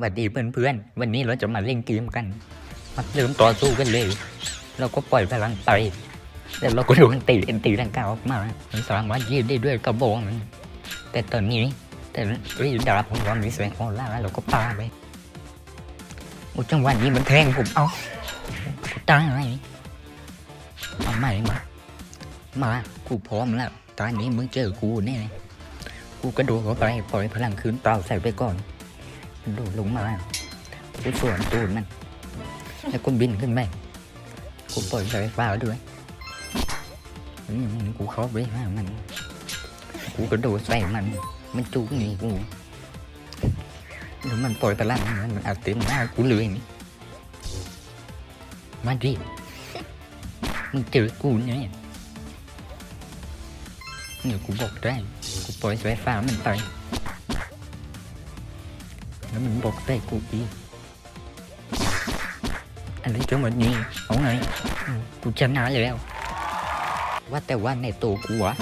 สวัสดีเพื่อนๆ วันนี้เราจะมาเล่นเกมกัน มาเริ่มต่อสู้กันเลย เราก็ปล่อยพลังไป แล้วเราก็โดนตีเอ็นตีร่างกายออกมามันสามารถยืดได้ด้วยกระบอกมัน แต่ตอนนี้ แต่รีดาบของเรามีแสงออร่าแล้วเราก็ปาไป โอ้จังหวะนี้มันแทงผมเอากูตายอะไรเอาใหม่มา มากูพร้อมแล้ว ตอนนี้มึงเจอกูแน่กูกระโดดเข้าไปปล่อยพลังคืนเปล่าใส่ไปก่อน ดดลงมากูสวนตูนมัน แล้วก็บินขึ้นไปกูปล่อยสายฟ้าด้วยอืมกูเข้าไปหามัน กูกระโดดใส่มัน มันจูงหนีกูแล้วมันปล่อยพลังมันมันอัดเต็มหน้ากูเลยนี่มาดิมึงเจอกูเนี่ยเดี๋ยกูบอกได้ กูปล่อยสายฟ้ามันไป แล้วมันบอกได้กูอีกอะไรจังหมือนี้เอาไงกูชนะแล้ว ว่าแต่ว่าในตัวกูอะ